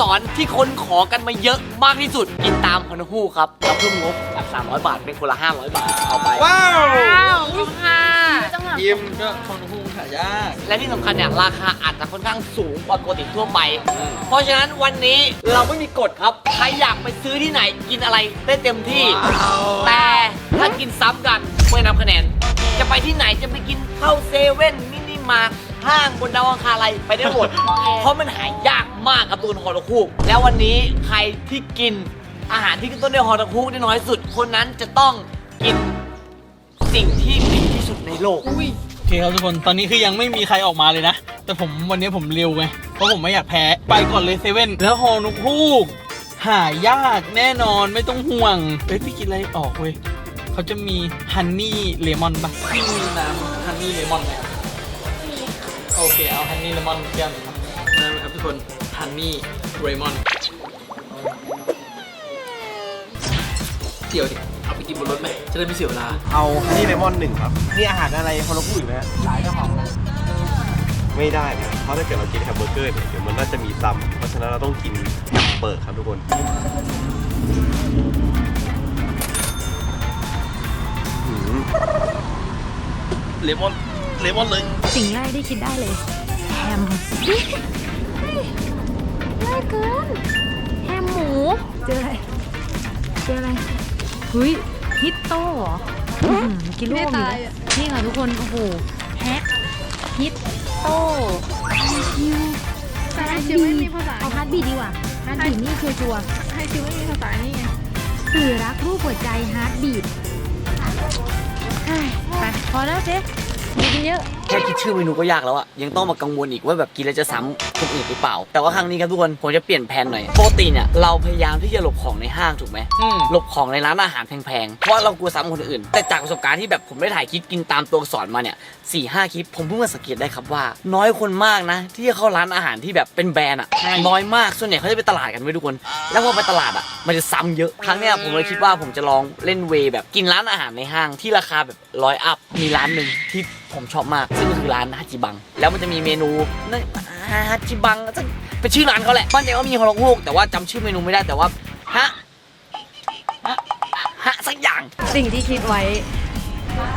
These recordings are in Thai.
สรที่คนขอกันมาเยอะมากที่สุด กินตามฮอนฮูกครับเราเพิ่มงบจาก300 บาทเป็นคนละ 500 บาทเอาไป ว้าวว้าวขอบคุณค่ะยิมก็คอนฮูหายาก และที่สำคัญเนี่ยราคาอาจจะค่อนข้างสูงกว่าปกติทั่วไป เพราะฉะนั้นวันนี้เราไม่มีกฎครับ ใครอยากไปซื้อที่ไหนกินอะไรได้เต็มที่ว้าวแต่ถ้ากินซ้ำกันไม่นับคะแนน จะไปที่ไหนจะไปกินข้าวเซเว่นมินิมาร์ท ห้างบนดาวอังคารอะไรไปได้หมด เพราะมันหายากมากครับตูนฮอลคูกแล้ววันนี้ใครที่กินอาหารที่ขึ้นต้นด้วยฮอลคูกได้น้อยสุด คนนั้นจะต้องกินสิ่งที่ดีที่สุดในโลก โอเคครับทุกคน ตอนนี้คือยังไม่มีใครออกมาเลยนะ แต่ผมวันนี้ผมเร็วไง เพราะผมไม่อยากแพ้ ไปก่อนเลยเซเว่น แล้วฮอนุกฮูก หายากแน่นอนไม่ต้องห่วง เฮ้ยพี่กินอะไรออกเว้ย เขาจะมีฮันนี่เลมอนปะพี่มีน้ำฮันนี่เลมอนไหม โอเค เอาฮันนี่เลมอนแก้วหนึงครับนั่นนะครับทุกคน ฮันนี่เลมอนเสี่ยวดิ เอาไปกินบนรถไหม จะได้ไม่เสียเวลา เอาฮันนี่เลมอนหนึ่งครับนี่อาหารอะไรพอเราพูดอยู่ไหมฮะหลายกระเพราไม่ได้นะเพราะถ้าเกิดเรากินแฮมเบอร์เกอร์เนี่ยเดี๋ยวมันน่าจะมีซ้ำเพราะฉะนั้นเราต้องกินแฮมเบอร์กครับทุกคนหืมเลมอน เลมอนเลย สิ่งแรกที่คิดได้เลย แฮมง่ายเกินแฮมหมู เจออะไร เจออะไรเฮ้ยฮิตโต้เหรออื้อหือกินร่วมอยู่เลยนี่ค่ะทุกคน โอ้โห แฮกฮิตโต้คิวแต่ให้ชิวไม่มีภาษาเอาฮาร์ดบีทดีกว่าฮาร์ดบีทนี่ชัวร์ให้ชิวไม่มีภาษานี่ไงๆสื่อรักรูปหัวใจฮาร์ดบีทไปพอแล้วเจ๊อย่า กินเยอะ แค่คิดชื่อเมนูก็ยากแล้วอะยังต้องมากังวลอีกว่าแบบกินแล้วจะซ้ำคนอื่นหรือเปล่า แต่ว่าครั้งนี้ครับทุกคนผมจะเปลี่ยนแผนหน่อยปกติเนี่ยเราพยายามที่จะหลบของในห้างถูกไหมอืมหลบของในร้านอาหารแพงๆเพราะว่าเรากลัวซ้ำคนอื่น แต่จากประสบการณ์ที่แบบผมได้ถ่ายคลิปกินตามตัวอักษรมาเนี่ย สี่ห้าคลิป ผมเพิ่งมาสังเกตได้ครับว่า น้อยคนมากนะ ที่จะเข้าร้านอาหารที่แบบเป็นแบรนด์อะน้อยมากส่วนใหญ่เขาจะไปตลาดกันไว้ทุกคน แล้วพอไปตลาดอะมันจะซ้ำเยอะครั้งเนี้ยผมเลยคิดว่าผมจะลองเล่นเวย์แบบกินร้านอาหารในห้างที่ราคาแบบร้อยอัพมีร้านหนึ่งที่ผมชอบมากซึ่งก็คือร้านฮาจิบัง แล้วมันจะมีเมนูนั่นฮาจิบังซึ่งเป็นชื่อร้านเขาแหละมั่นใจว่ามีฮอลโลกแต่ว่าจำชื่อเมนูไม่ได้แต่ว่าฮะฮะสักอย่างสิ่งที่คิดไว้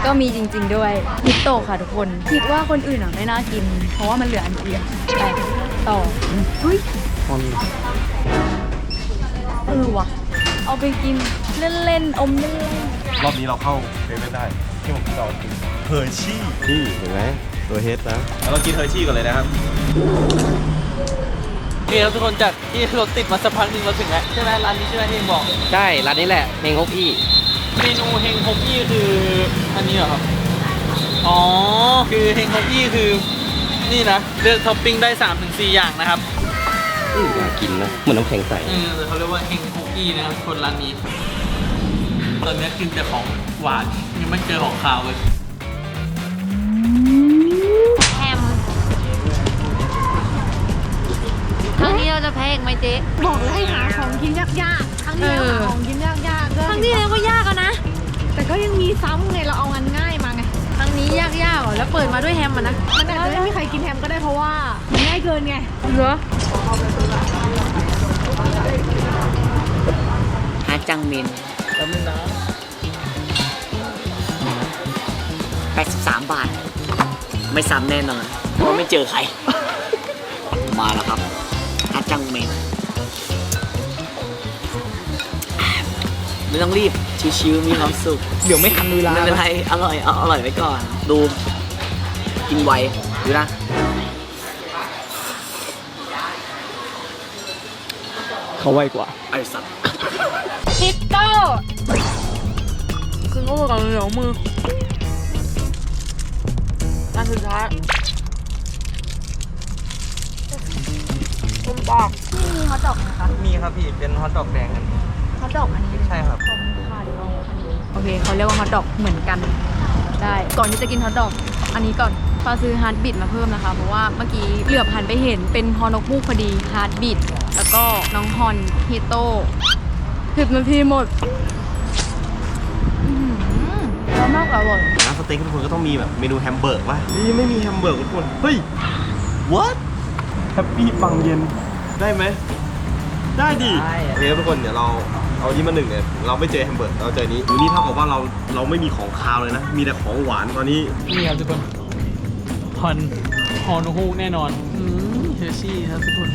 ก็มีจริง ๆ ด้วยฮิตโตะค่ะทุกคนคิดว่าคนอื่นอะไม่น่ากิน เพราะว่ามันเหลืออันเดียวไปต่อเฮ้ยเออว่ะเอาไปกินเล่นๆอมเล่นรอบนี้เราเข้าเซเว่นได้ ที่ผมจะเอากินเฮอร์ชี่นี่เห็นไหมตัวเฮดนะแล้วเรากินเฮอร์ชี่ก่อนเลยนะครับนี่ครับทุกคนจากที่รถติดมาสักพักหนึ่งเราถึงแล้วใช่ไหมร้านนี้ใช่ไหมที่เองบอก ใช่ ร้านนี้แหละเฮงฮกอี้ เมนูเฮงฮกอี้คืออันนี้เหรอครับ อ๋อ คือเฮงฮกอี้คือนี่นะ เลือกท็อปปิ้งได้3-4ถึงอย่างนะครับอืมน่ากินนะ เหมือนน้ำแข็งใส เออเขาเรียกว่าเฮงฮกอี้นะครับคนร้านนี้ ตอนนี้กินแต่ของหวานยังไม่เจอของคาวเลย แฮมครั้งนี้เราจะแพ้อีกไหมเจ๊ บอกแล้วให้หาของกินยากๆ ครั้งที่แล้วเออหาของกินยากๆ ก็ครั้งที่แล้วก็ยากอะนะ แต่ก็ยังมีซ้ำไงเราเอาอันง่ายมาไงครั้งนี้ยากๆอะแล้วเปิดมาด้วยแฮมอะนะมันอาจจะไม่มีใครกินแฮมก็ได้เพราะว่ามันง่ายเกินไงเหรอฮาจังเมนแล้วนึงนะ83 บาท ไม่ซ้ำแน่นอนเพราะไม่เจอใคร มาแล้วครับฮาจังเมน ไม่ต้องรีบ ชิวๆมีความสุขเดี๋ยวไม่ทันเวลาไม่เป็นไรอร่อยเอาอร่อยไว้ก่อน ดู กินไวดูนะเขาไวกว่า ไอ้สัตว์ฮิตโตคืองูกับเหนียวมืออันสุดท้ายคุณบอกนี่มีฮอทดอกนะคะมีครับพี่เป็นฮอทดอกแดงกัน ฮอทดอกอันนี้ใช่ครับ ขอบคุณค่ะเดี๋ยวเอาอันนี้โอเคเขาเรียกว่าฮอทดอกเหมือนกัน ได้ก่อนที่จะกินฮอทดอก อันนี้ก่อนฟ้าซื้อฮาร์ดบิทมาเพิ่มนะคะ เพราะว่าเมื่อกี้เหลือบหันไปเห็นเป็นฮอนกมูกพอดีฮาร์ดบิทแล้วก็น้องฮอนฮิโต้สิบนาทีหมดอื้อหือร้อนมากอร่อยร้านสเต็กทุกคนก็ต้องมีแบบเมนูแฮมเบอร์กว่ะนี่ไม่มีแฮมเบอร์กทุกคน เฮ้ย what แฮปปี้ปังเย็น ได้ไหม ได้ดิได้โอเคครับทุกคนเดี๋ยวเรา เอานี้มาหนึ่งเนี่ยเราไม่เจอแฮมเบอร์เราเจอนี้วันนี้เท่ากับว่าเราเราไม่มีของคาวเลยนะ มีแต่ของหวานตอนนี้นี่ครับทุกคนฮอนฮอนฮูกแน่นอนอืมเฮอร์ชี่ครับทุกคน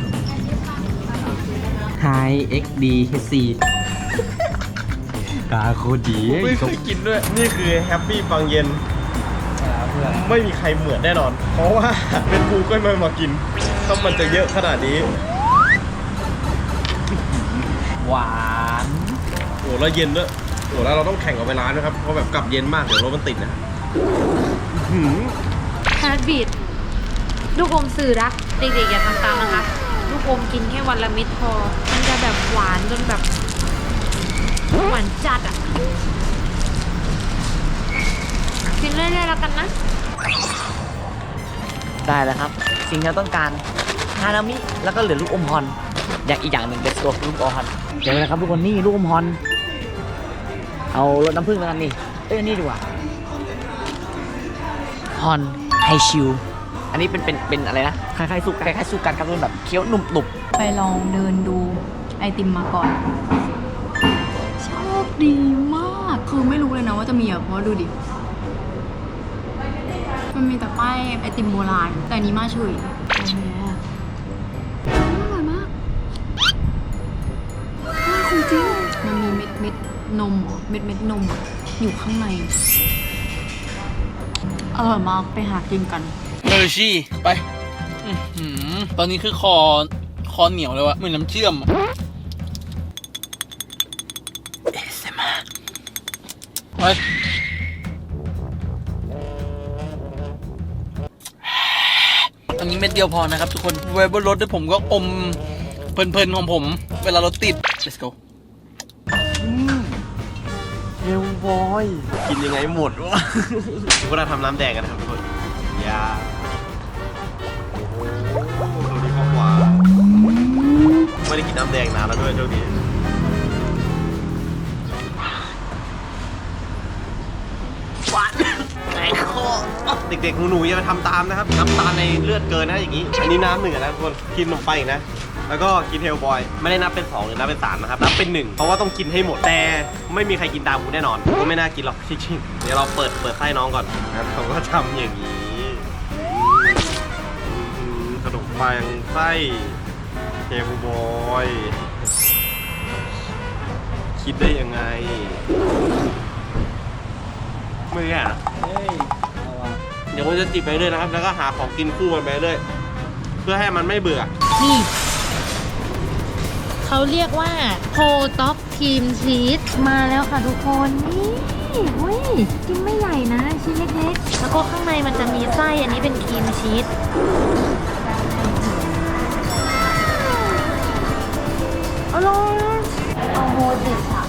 Hi XD HC กาโคดีไม่เคยกินด้วย นี่คือแฮปปี้บางเย็น ไม่มีใครเหมือนแน่นอน เพราะว่าเป็นกูก็ไม่มากินถ้ามันจะเยอะขนาดนี้หวานโอ้ แล้วเย็นด้วยโอ้แล้วเราต้องแข่งกับเวลาด้วยครับ เพราะแบบกลับเย็นมากเดี๋ยวรถมันติดนะอื้อหือฮาร์ดบีดลูกอมสื่อรักเด็กๆอย่าทำตามนะคะ ลูกอมกินแค่วันละเม็ดพอ มันจะแบบหวานจนแบบหวานจัดอะ กินเรื่อยๆแล้วกันนะ ได้แล้วครับ สิ่งที่เราต้องการฮานามิแล้วก็เหลือลูกอมฮอน อย่างอีกอย่างหนึ่งเป็นตัวลูกอมฮอนเดี๋ยวนะครับทุกคนนี่ลูกอมฮอน เอารสน้ำผึ้งแล้วกันนี่เอ้ยอันนี่ดีกว่าฮอนไฮชิวอันนี้เป็นเป็นเป็นอะไรนะคล้ายๆสุกคล้ายๆสุกกันครับทุกคนแบบเคี้ยวหนุบไปลองเดินดูไอติมมาก่อนโชคดีมากคือไม่รู้เลยนะว่าจะมีอะเพราะว่าดูดิมันมีแต่ป้ายไอติมโบราณแต่อันนี้มาเฉยโอ้โหอร่อยมากมากจริงๆมันมีเม็ดเม็ด นมเหรอเม็ดเม็ดนมอะอยู่ข้างในอร่อยมากไปหากินกันเฮอร์ชี่ไปอื้อหือตอนนี้คือคอคอเหนียวเลยวะเหมือนน้ำเชื่อมอะไปอันนี้เม็ดเดียวพอนะครับทุกคนไว้บนรถด้วยผมก็อมเพลินๆของผม เวลารถติด let's go บอย กินยังไงหมดวะถึงเวลาทำน้ำแดงกันนะครับทุกคนยาโอ้โหดูดีความหวานไม่ได้กินน้ำแดงนานแล้วด้วยโชคดีหวานแรงคอเด็กๆหนูๆอย่าไปทำตามนะครับน้ำตาลในเลือดเกินนะอย่างนี้ อันนี้น้ำหนึ่งอะนะทุกคนกินลงไปอีกนะ แล้วก็กินเฮลบอย ไม่ได้นับเป็น2หรือนับเป็น3นะครับ นับเป็น 1 เพราะว่าต้องกินให้หมด แต่ไม่มีใครกินตามกูแน่นอนกูก็ไม่น่ากินหรอกจริงๆเดี๋ยวเราเปิดเปิดไส้น้องก่อนนะครับเขาก็ทำอย่างนี้อืมขนมปังไส้เฮลบอย คิดได้ยังไง ไม่แย่นะเดี๋ยวผมจะจิบไปเรื่อยนะครับ แล้วก็หาของกินคู่กันไปเรื่อยเพื่อให้มันไม่เบื่อ นี่ เขาเรียกว่าโฮต็อกครีมชีสมาแล้วค่ะทุกคนนี่เว้ยกินไม่ใหญ่นะชิ้นเล็กๆ แล้วก็ข้างในมันจะมีไส้อันนี้เป็นครีมชีสอร่อยเอาโฮจิฉะ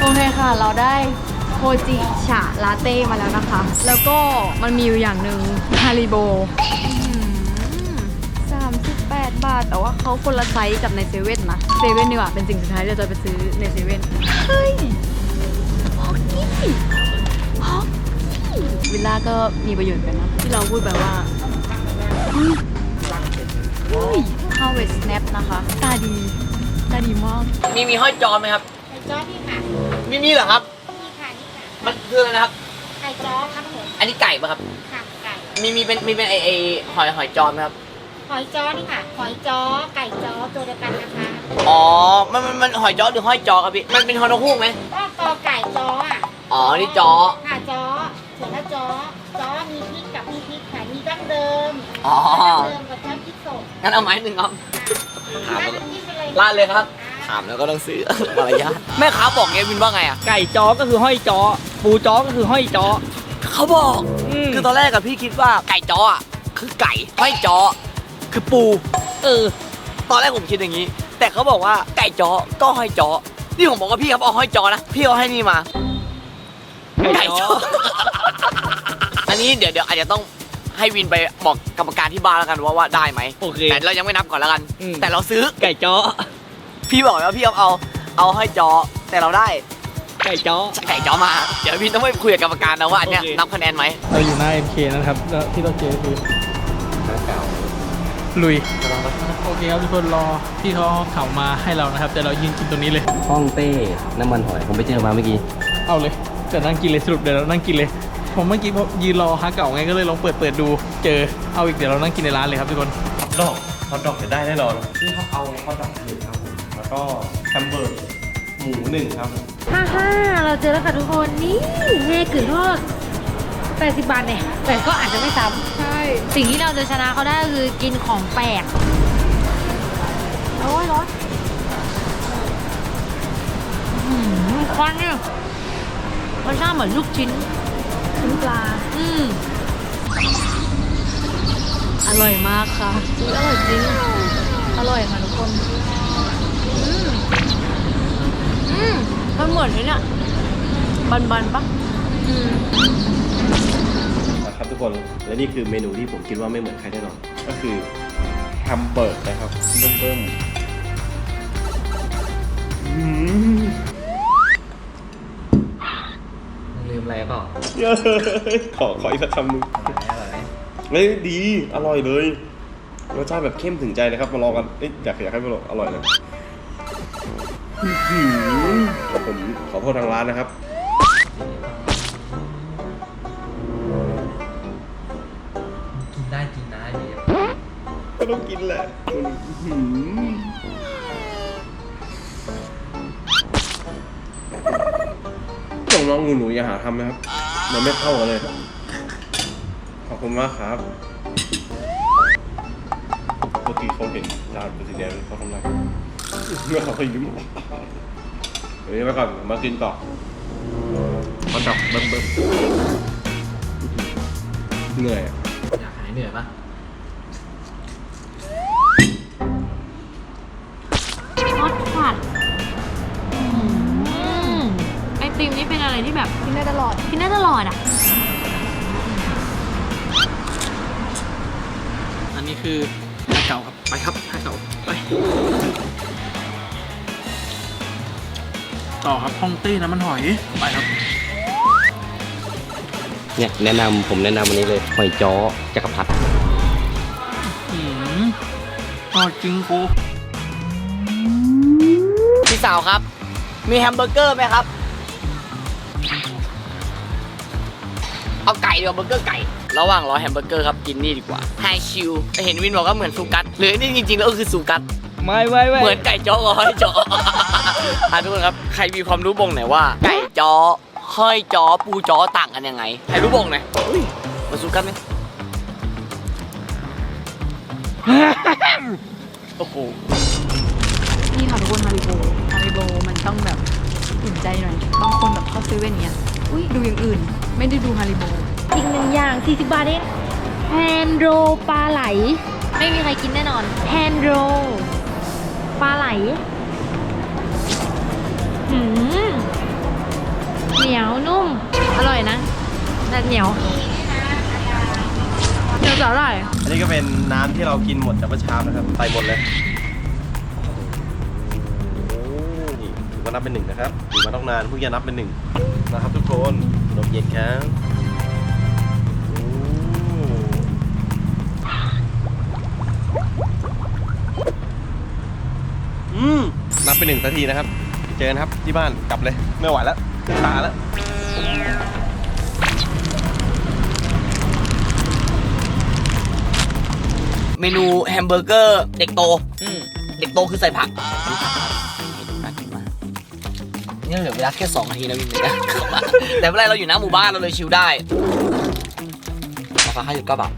โอเคค่ะ เราได้โฮจิฉะลาเต้มาแล้วนะคะ แล้วก็มันมีอยู่อย่างหนึ่งฮาริโบ แต่ว่าเขาคนละไซส์กับในเซเว่นนะเซเว่นดีกว่าเป็นสิ่งสุดท้ายที่เราจะไปซื้อในเซเว่นเฮ้ยฮอกกี้ฮอกกี้วิลล่าก็มีประโยชน์กันนะ ที่เราพูดแบบว่าเฮ้ยเฮ้ย Harvest Snap นะคะ ตาดีตาดีมากๆมีมีห้อยจอไหมครับไก่จ้อนี่ค่ะมีมีเหรอครับนี่ค่ะนี่ค่ะมันคืออะไรนะครับไก่จ้อครับผมอันนี้ไก่ปะครับค่ะไก่มีมีเป็นมีเป็นไอไอหอยหอยจอไหมครับ หอยจ้อนี่ค่ะ หอยจ้อไก่จ้อตัวเดียวกันนะคะ อ๋อ มันมันมันหอยจอหรือห้อยจอครับพี่ มันเป็นฮอนกฮูกไหมก็กอไก่จ้ออะอ๋อ นี่จอค่ะจ้อส่วนถ้าจ้อจ้อมีพริกกับมีพริกค่ะมีดั้งเดิมอ๋อ ดั้งเดิมกับน้ำพริกสดงั้นเอาไม้หนึ่งครับค่ะราดน้ำจิ้มไปเลยลาดเลยครับ ถามแล้วก็ต้องซื้อ มารยาทแม่ค้าบอกเอวินว่าไงอะ ไก่จ้อก็คือห้อยจ้อปูจ้อก็คือห้อยจ้อเขาบอก อืม คือตอนแรกกับพี่คิดว่าไก่จ้ออะคือไก่ห้อยจ้อ คือปู เออ ตอนแรกผมคิดอย่างนี้ แต่เขาบอกว่าไก่จ้อก็ห้อยจ้อนี่ผมบอกว่าพี่ครับเอาห้อยจ้อนะ พี่เอาให้นี่มา ไก่จ้อ อันนี้เดี๋ยวเดี๋ยวอาจจะต้องให้วินไปบอกกรรมการที่บ้านแล้วกันว่าว่าได้ไหมโอเคแต่เรายังไม่นับก่อนแล้วกัน อืม แต่เราซื้อ ไก่จ้อพี่บอกแล้วพี่เอาเอาเอาห้อยจ้อแต่เราได้ไก่จ้อ ไก่จ้อมา เดี๋ยววินต้องไปคุยกับกรรมการนะว่าอันเนี้ยโอเค นับคะแนนไหม เราอยู่หน้า MK นะครับแล้วที่เราเจอคือ ลุย โอเคครับทุกคนรอพี่เขาเอาเขามาให้เรานะครับ แต่เรายืนกินตรงนี้เลย ห้องเต้น้ำมันหอย ผมไปเจอมาเมื่อกี้ เอาเลยเดี๋ยวนั่งกินเลยสรุปเดี๋ยวเรานั่งกินเลย ผมเมื่อกี้พอยืนรอฮะเก่าไงก็เลยลองเปิดเปิดดู เจอ เอาอีกเดี๋ยวเรานั่งกินในร้านเลยครับทุกคนดอกฮอตดอกจะได้แน่นอนที่เขาเอาฮอตดอกหนึ่งครับผมแล้วก็แฮมเบอร์กหมูหนึ่งครับฮ่าฮ่าเราเจอแล้วค่ะทุกคนนี่แห่กึ่งทอด80 บาทเนี่ยแต่ก็อาจจะไม่ซ้ำใช่ สิ่งที่เราจะชนะเขาได้ก็คือกินของแปลก โอ้ยร้อนอื้อหือควันเนี่ยรสชาติเหมือนลูกชิ้น ชิ้นปลา อืมอร่อยมากค่ะอุ๊ยอร่อยจริง อร่อยค่ะทุกคนอืมอืมมันเหมือนไอ้เนี่ยบันบันๆปะอืมนะครับ ทุกคน และนี่คือเมนูที่ผมคิดว่าไม่เหมือนใครแน่นอน ก็คือแฮมเบอร์กนะครับเบิ่มเบิ่มๆอืมลืมอะไรเปล่าเย้ขอขออีกสักคำหนึงเฮ้ยดี อร่อยเลยรสชาติแบบเข้มถึงใจนะครับ มาลองกันเอ๊ะอยากอยากให้มาลองอร่อยเลยอื้อหือผมขอโทษทางร้านนะครับ ก็ต้องกินแหละมันอื้อหือน้องๆหนูๆอย่าหาทำนะครับ มันไม่เข้ากันเลย ขอบคุณมากครับเมื่อกี้เขาเห็นจานเป็นสีแดงเขาทำไรเมื่อเขาเคยยิ้มเดี๋ยวนี้ไปก่อนมากินต่อมาดับเบิ้มเบิ้มเหนื่อยอะอยากหายเหนื่อยปะ ไอติมนี่เป็นอะไรที่แบบกินได้ตลอด กินได้ตลอดอะ อันนี้คือฮะเก่าครับ ไปครับฮะเก่าไป ต่อครับฮ่องเต้น้ำมันหอย ไปครับ เนี่ยแนะนำผมแนะนำวันนี้เลยหอยจ้อจักรพรรดิอืมอร่อยจริงกูพี่สาวครับ มีแฮมเบอร์เกอร์ไหมครับ เอาไก่ดีกว่าเบอร์เกอร์ไก่ ระหว่างรอแฮมเบอร์เกอร์ครับกินนี่ดีกว่าไฮชิวเห็นวินบอกว่าเหมือนซูกัสหรือนี่จริงๆแล้วก็คือซูกัสไม่ไม่ไม่เหมือนไก่จ้อกับห้อยจ้ออะทุกคนครับใครมีความรู้บ่งไหนอยว่า ไก่จ้อห้อยจ้อปูจ้อต่างกันยังไงใครรู้บ่งไหนอยเฮ้ยมาซูกัสไหมโอ้โหนี่ค่ะทุกคนฮาริโบฮาริโบมันต้องแบบอุ่นใจหน่อยบางคนแบบเข้าเซเว่นเนี้ยอุ้ยดูอย่างอื่น ไม่ได้ดูฮาริโบอีกหนึ่งอย่าง 40 บาทเองแฮนโรปลาไหล ไม่มีใครกินแน่นอนแฮนโรปลาไหลหืมเหนียวนุ่ม อร่อยนะแต่เหนียวเหนียวจะอร่อย อันนี้ก็เป็นน้ำที่เรากินหมดจากเมื่อเช้านะครับใส่หมดเลยโอ้นี่ถือว่านับเป็นหนึ่งนะครับอยู่มาต้องนานเพิ่งจะนับเป็นหนึ่งนะครับทุกคน นมเย็นครับโอ้อืมนับเป็นหนึ่งสักทีนะครับ เจอกันครับที่บ้านกลับเลย ไม่ไหวแล้วตาแล้วเมนูแฮมเบอร์เกอร์เด็กโต เด็กโตคือใส่ผักน่ากินมาก นี่เหลือเวลาแค่2นาทีนะวินนะแต่ไม่เป็นไรเราอยู่หน้าหมู่บ้านเราเลยชิลได้ราคาห้าสิบเก้าบาท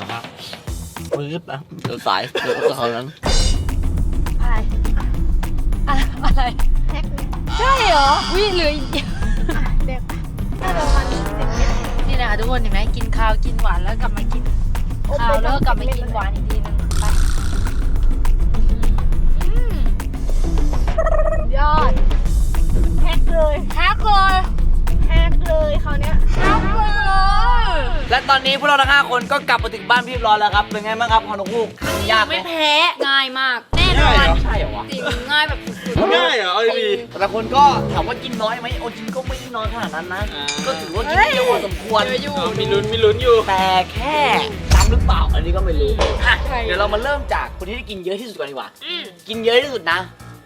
นะครับปึ๊บนะเดี๋ยวสายเดี๋ยวเขานั้นอะไรอะอะไรใช่เหรอวิเหลืออีกเด็กน่าจะประมาณสิบนี่นะคะทุกคนเห็นไหมกินข้าวกินหวานแล้วกลับมากินข้าวแล้วก็กลับมากินหวานอีก นนี้พวกเราทั้งห้าคนก็กลับมาถึงบ้านพี่เรียบร้อยแล้วครับ เป็นไงบ้างครับฮอนกฮูกยากไหมไม่แพ้ง่ายมาก แน่นอน ใช่เหรอวะ จริงง่ายแบบสุดง่ายเหรอเอาดีแต่ละคนก็ถามว่ากินน้อยไหมโอ้จริงก็ไม่ได้น้อยขนาดนั้นนะอ่าก็ถือว่ากินเยอะพอสมควรมีลุ้นมีลุ้นอยู่ แต่แค่จำหรือเปล่า อันนี้ก็ไม่รู้อะใช่เดี๋ยวเรามาเริ่มจากคนที่ได้กินเยอะที่สุดก่อนดีกว่าอืมกินเยอะที่สุดนะ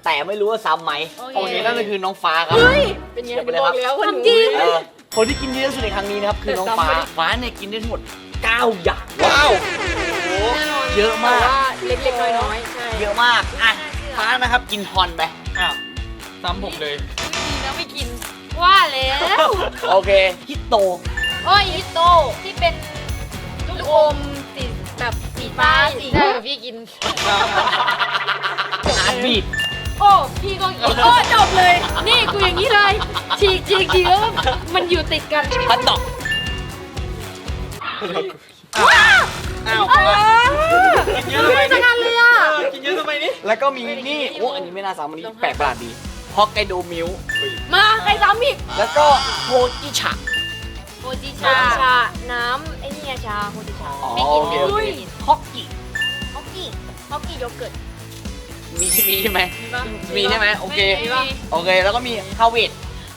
แต่ไม่รู้ว่าซ้ำไหมโอเคโอเคนั่นก็คือน้องฟ้าครับเป็นไงเดี๋ยวไปเลยครับบอกแล้วว่าหนู จริง เออ คนที่กินเยอะที่สุดในครั้งนี้นะครับคือน้องฟ้าแต่ซ้ำไม่ได้ฟ้าเนี่ยกินได้ทั้งหมด 9 อย่างว้าวแน่นอนเยอะมากแต่ว่าเล็กๆน้อยๆใช่เยอะมากอะฟ้านะครับกินฮอนไปอ้าวซ้ำผมเลยดีนะไม่กินว่าแล้วโอเคฮิตโตโอ้ยฮิโตที่เป็นลูกอมสีแบบสีฟ้าสีใช่พี่กินฮาร์ดบีท โอ้พี่ก็กินโอ้จบเลย นี่กูอย่างนี้เลยฉีกฉีกฉีกแล้วมันอยู่ติดกันฮัตดอกอ้าวอ้าวกินเยอะทำไมไม่นี่ทันเลยอะเออกินเยอะทำไมนี่แล้วก็มีนี่โอ้อันนี้ไม่น่าซ้ำอันนี้แปลกประหลาดดีฮอกไกโดมิลมาใครซ้ำอีกแล้วก็โฮจิชะโมจิชาชาชาน้ำไอ้นี่ไงชาโฮจิชาอ๋อไม่โอกินเคโออุ้เคยฮอกกิฮอกกี้ฮอกกี้โยเกิร์ต มีมีใช่ไหมมีปะมีใช่ไหมโอเคมีปะโอเค แล้วก็มีฮาวิด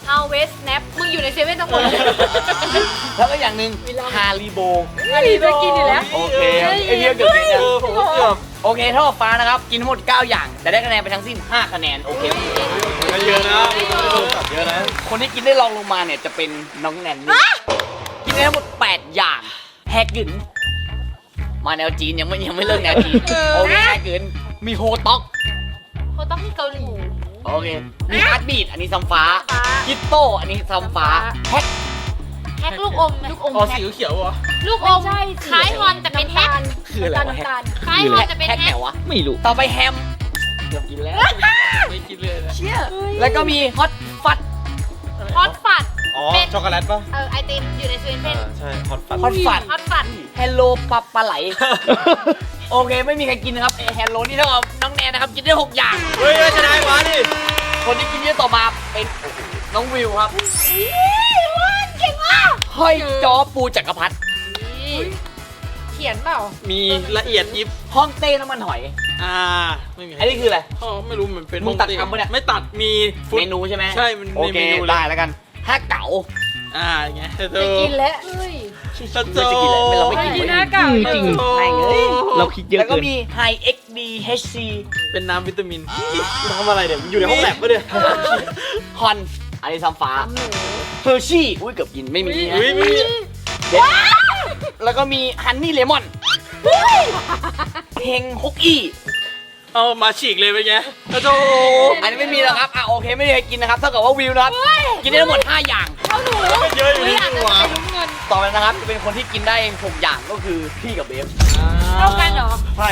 ฮาวเวสแนปมึงอยู่ในเซเว่นทั้งหมดเลย แล้วก็อย่างหนึ่งวิลล่าฮาริโบ อันนี้จะกินอยู่แล้ว โอเคไอเพียวเกือบกินเอนะอผมก็เกือบโอเคเท่ากับฟ้านะครับ กินทั้งหมด 9 อย่าง แต่ได้คะแนนไปทั้งสิ้น 5 คะแนน โอเค มันเยอะนะเยอะนะ คนที่กินได้รองลงมาเนี่ย จะเป็นน้องแนนนี่กินได้ทั้งหมด 8 อย่างแฮกกึนมาแนวจีนยังไม่ยังไม่เลิกแนวจีน โอเคแฮกกึนมีโฮต็อก เขาต้องที่เกาหลี โอเคมีฮาร์ดบีดอันนี้ซัมฟ้าฟ้า กิตโตอันนี้ซัมฟ้าแฮกแฮกลูกอมลูกอมอ๋อแฮสีกเขียวๆเหรอ ลูกอมคล้ายฮอนแต่เป็นแฮกคืออะไรวะแฮก คล้ายฮอนแต่เป็นแฮกแฮไหนกวะ ไม่รู้ ต่อไปแฮมเกือบกินแล้ว ไม่คิดเลยนะเชี่ยแล้วก็มีฮอตฟัด ฮอตฟัดอ๋อ เป็นช็อกโกแลตป่ะเออไอติมอยู่ในสวีเทนอ่าใช่ฮอตฟัดฮอตฟัด ฮอตฟัดเฮลโลปลาปลาไหล โอเค ไม่มีใครกินนะครับเฮลโลนี่เท่ากับน้องแนนนะครับ กินได้ 6 อย่าง เฮ้ยชนะวะดิคนที่กินเยอะต่อมาเป็นน้องวิวครับเก่งมากห้อยจอปูจักรพรรดิเขียนเปล่ามีละเอียดยิบห้องเต้น้ำมันหอย อ่าไม่มีใครอันนี้คืออะไรอ๋อไม่รู้มันเป็นมึงตัดห้อคำปะเนี่ย ไม่ตัดมีฟุตเมนูใช่ไหมใช่มันโอเคในเมนูเลยได้แล้วกันห้าเก๋า อ่าอย่างเงี้ยจะกินแล้ว เฮ้ยตะโจไม่จะกินเลยไม่เราไม่กินไม่กินนะเก๋าจริงโอ้แม่งเอ้ย เราคิดเยอะแล้วก็เกินมี High XD HC เป็นน้ำวิตามิน ทำอะไรเนี่ยอยู่ในห้องแลบปะเนี่ยฮอนอันนี้ซัมฟ้าเฮอร์ชี่อุ้ยเกือบกินไม่มีนะอุ้ยมีเด็ดแล้วก็มีฮันนี่เลมอนเฮงฮกอี้ เอามาฉีกเลยไปไงตะโจอันนี้ไม่มีแล้วครับ อะโอเคไม่มีใครกินนะครับ เท่ากับว่าวิวนะครับ กินได้ทั้งหมด 5 อย่างเอาหนูเยอะอยู่หนูนี่อยากจะหว่าไปลุ้นเงินต่อไปนะครับจะเป็นคนที่กินได้ 6 อย่างก็คือพี่กับเบฟเท่ากันเหรอใช่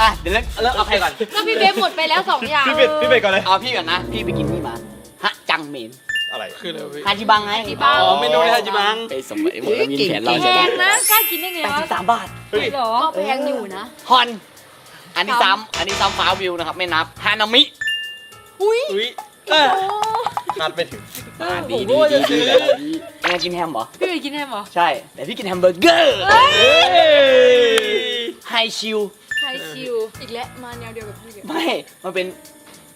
อะเดี๋ยวเริ่มเริ่มเอาใครก่อน ก็พี่เบฟหมดไปแล้วสองอย่างพี่เป็ดพี่เป็ดก่อนเลย เอาพี่ก่อนนะ พี่ไปกินนี่มา ฮะจังเมนอะไรคืออะไรวะพี่ฮาจิบังไงฮาจิบังอ๋อเมนูในฮาจิบังไปสมัยหมดแล้วมีแขนเราแพใช่ไหมงนะกล้ากินได้ไงแปดวะสิบสามบาทเฮ้ยหรอก็แพงอยู่นะฮอน อันนี้ซ้ำอันนี้ซ้ำฟ้าวิวนะครับ ไม่นับฮานามิ อุ้ยอุ้ยเออคาดไปถึงอ่าดีผมดีว่าดีจะซื้ดีอดียังไงกินแฮมเหรอ พี่ไปกินแฮมเหรอ ใช่ แต่พี่กินแฮมเบอร์เกอร์เฮ้ยไฮชิลไทยชิว อีกแล้วมาแนวเดียวกับพี่เลยไม่ มันเป็น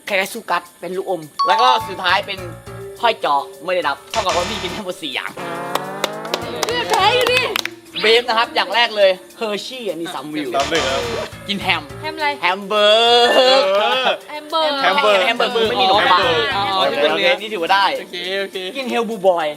คล้ายๆซูกัสเป็นลูกอม แล้วก็สุดท้ายเป็นห้อยเจาะไม่ได้นับ เท่ากับว่าพี่กินทั้งหมดสี่อย่างพี่แพ้อยู่ดิ เบฟนะครับ อย่างแรกเลยเฮอร์ชี่อันนี้ซัมวิว ตามหนึ่งครับ กินแฮม แฮมอะไรแฮมเบอร์เออ แฮมเบอร์แฮมเบอร์แฮมเบอร์คือไม่มีนมแฮปังเบอร์อ๋อโอที่เคเป็นโอเนื้เคอนี่ถือว่าได้ โอเค โอเค กินเฮลบูบอย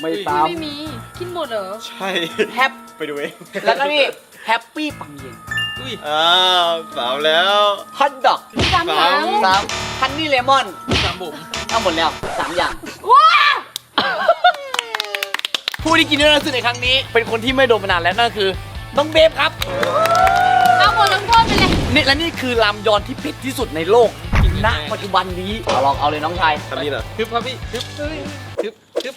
ไม่ตามไม่มีกินหมดเหรอใช่ แฮป ไปดูเองแล้วก็นี่แฮปปี้ปังเย็นอุ้ยอ้าวสามแล้ว ฮอทดอกจำสามสามฮันนี่เลมอนสามบุ๋มทั้งหมดแล้วสามอย่าง ผู้ที่กินเยอะที่สุดในครั้งนี้ เป็นคนที่ไม่โดนมานานแล้วนั่นก็คือน้องเบฟครับ เอาหมดลงโทษไปเลยนี่และนี่คือลามยอนที่เผ็ดที่สุดในโลกณปัจจุบันนี้เอาลองเอาเลยน้องชาย ทำนี่เหรอฮึบครับพี่ฮึบฮึบฮึบ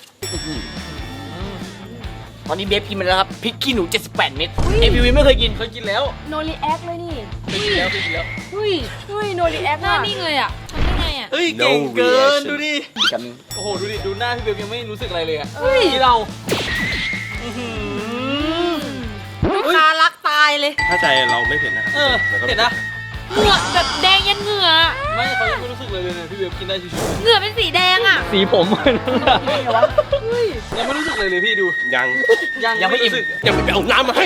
ตอนนี้เบฟกินไปแล้วครับพริกขี้หนู 78 เม็ดเอพีวีไม่เคยกินเคยกินแล้วโนรีแอคเลยนี่เคยกินแล้วเคยกินแล้วเฮ้ยเฮ้ยโนรีแอคหน้านิ่งเลยอะทำได้ไงอะ เฮ้ยเก่งเกินดูดิอีกคำหนึงโอ้โหดูดิดูหน้าพี่เบลยังไม่รู้สึกอะไรเลยอะเฮ้ย ที่เราลูกค้ารักตายเลย ถ้าใจเราไม่เผ็ดนะครับเออดี๋ยวก็เห็นนะ เหงื่อแบบแดงยันเหงื่อไม่เขายังไม่รู้สึกเลยเลยเนี่ยพี่เบลกินได้ชิวเหงื่อเป็นสีแดงอะ สีผมๆยังไม่รู้สึกเลยเลยพี่ดูยังยังยังไม่อิ่มรู้สึก ยังไม่ไปเอาน้ำมาให้